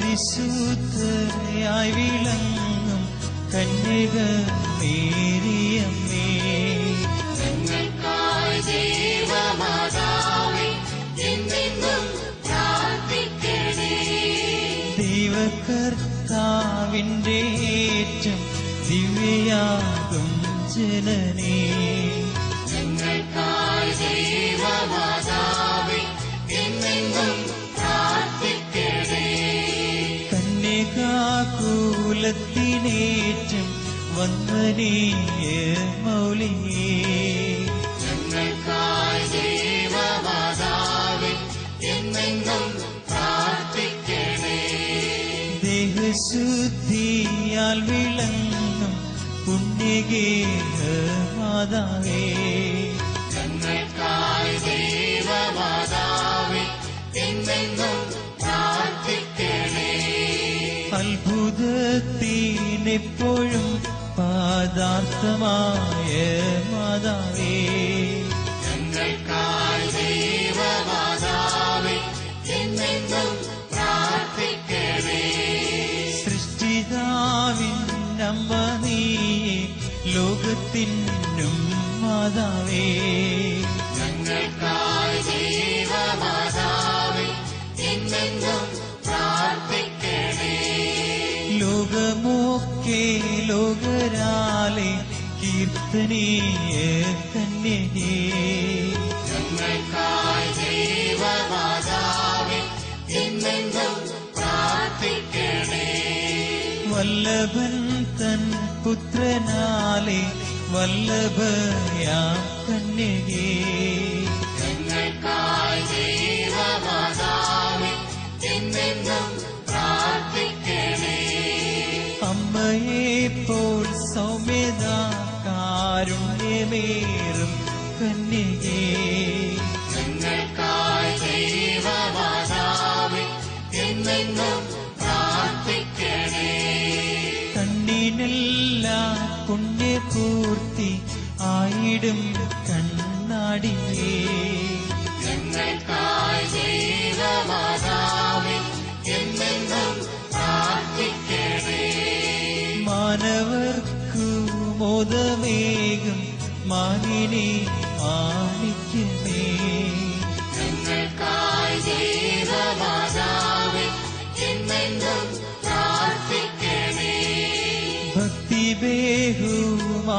പരിശുദ്ധയായി വിളങ്ങും കന്യക ദൈവകർത്താവിന്റെ ഏറ്റം ദിവ്യയാകും ജനനേ. കന്യകാകൂലത്തിനേറ്റം വന്ദനീയ മൗലിയേ. ഞങ്ങൾക്കായി ദൈവമാതാവേ എന്നെന്നും പ്രാർത്ഥിക്കണേ ദേഹശുദ്ധിയാൽ വിളങ്ങും പുണ്യഗേഹ മാതാവേ അത്ഭുതത്തിനെപ്പോഴും പാദാർത്ഥമായ മാതാവേ. ഞങ്ങൾക്കായി ദൈവമാതാവേ എന്നെന്നും പ്രാർത്ഥിക്കണേ ലോകത്തിനും മാതാവേ. ഞങ്ങൾക്കായി കീർത്തനീയ കന്യകേ ഞങ്ങൾക്കായി ദൈവമാതാവേ എന്നെന്നും പ്രാർത്ഥിക്കണേ. വല്ലഭൻ തൻ പുത്രനാലെ വല്ലഭയാ കന്യകേ. ഞങ്ങൾക്കായി അമ്മയെ പോൽ സൗമ്യത കാരുണ്യമേറും കന്യകേ. ഞങ്ങൾക്കായി ദൈവമാതാവേ എന്നെന്നും പ്രാർത്ഥിക്കണേ. കണ്ണിനെല്ലാം പുണ്യപൂർത്തി ആയിടും കണ്ണാടിയേ.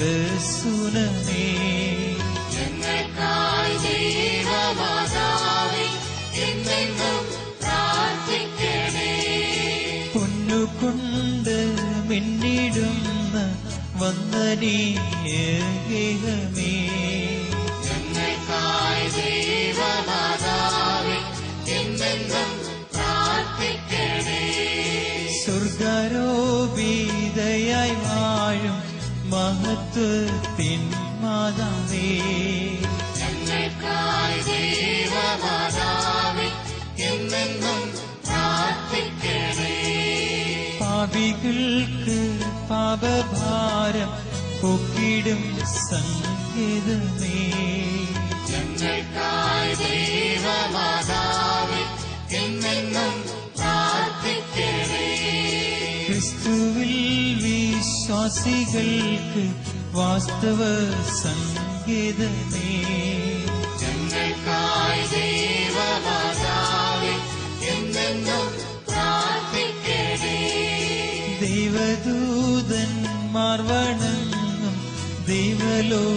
പ്രസുനമേ ഞങ്ങൾക്കായി ദൈവമാതാവേ എന്നെന്നും പ്രാർത്ഥിക്കണേ. പൊന്നുകൊണ്ട് മിന്നിടുന്ന വന്ദനീയ മഹത്വത്തിൻ മാതാവേ. ഞങ്ങൾക്കായി ദൈവമാതാവേ എന്നെന്നും പ്രാർത്ഥിക്കണേ. പാപികൾക്ക് പാപഭാരം പൊക്കിടും സംഗീതമേ ഞങ്ങൾക്കായി ദൈവമാതാവേ എന്നെന്നും പ്രാർത്ഥിക്കണേ. വിശ്വാസികൾക്ക് വാസ്തവ സംഗീതമേ. ഞങ്ങൾക്കായി ദൈവമാതാവേ എന്നെന്നും പ്രാർത്ഥിക്കണേ ദൈവദൂതന്മാർ വണങ്ങും ദൈവലോകരാജ്ഞിയേ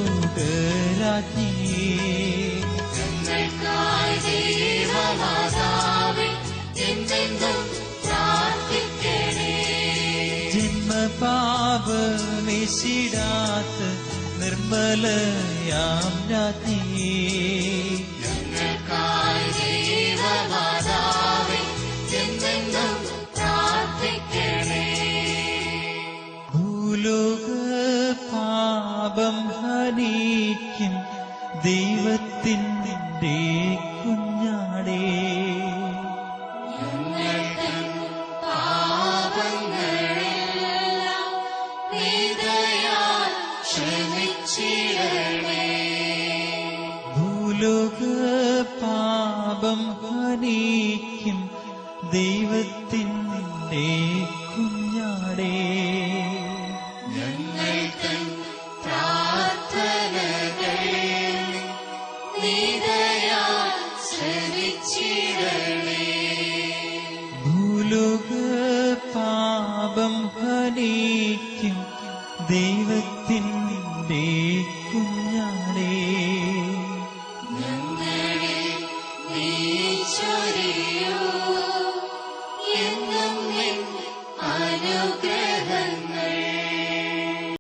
നിർമ്മലയാം രാജ്ഞിയേ ഞങ്ങൾക്കായി ദൈവമാതാവേ ചെയ്യണേ ഭൂലോക പാപം ഹനിക്കും ദൈവത്തിന്റെ കുഞ്ഞാടേ